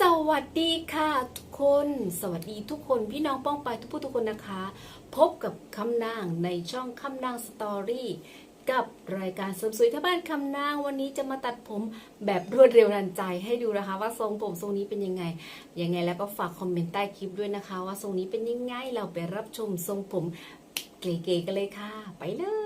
สวัสดีค่ะทุกคน สวัสดีทุกคนพี่น้องป้องไปทุกผู้ทุกคนนะคะ พบกับคำนางในช่องคำนางสตอรี่กับรายการเสริมสวยที่บ้านคำนางวันนี้จะมาตัดผมแบบรวดเร็วทันใจให้ดูนะคะ ว่าทรงผมทรงนี้เป็นยังไงยังไงแล้วก็ฝากคอมเมนต์ใต้คลิปด้วยนะคะ ว่าทรงนี้เป็นยังไงเราไปรับชมทรงผมเก๋ๆกันเลยค่ะ ไปเลย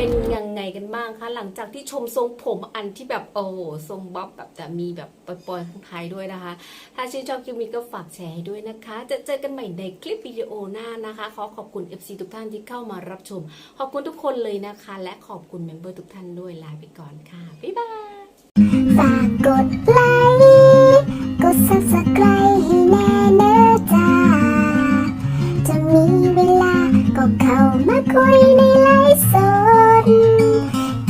เป็นยังไงกันบ้างคะ หลังจากที่ชมทรงผมอันที่แบบโอ้โหทรงบ๊อบแบบแต่มีแบบปล่อยๆข้างท้ายด้วยนะคะ ถ้าชื่นชอบคลิปนี้ก็ฝากแชร์ให้ด้วยนะคะ จะเจอกันใหม่ในคลิปวิดีโอหน้านะคะ ขอขอบคุณ FC ทุกท่านที่เข้ามารับชม ขอบคุณทุกคนเลยนะคะ และขอบคุณเมมเบอร์ทุกท่านด้วยลาไปก่อนค่ะบ๊ายบายฝากกดไลค์กด subscribe ให้แน่เนอะจ้าจะมีเวลาก็เข้ามาคุยในไลฟ์สด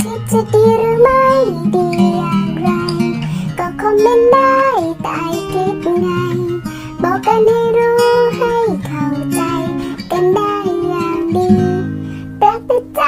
คิดจะดีหรือไม่ดีอย่างไร ก็คอมเมนต์ได้ใต้คลิปไงบอกกันให้รู้ให้เข้าใจ กันได้อย่างดีรักนะจ๊ะ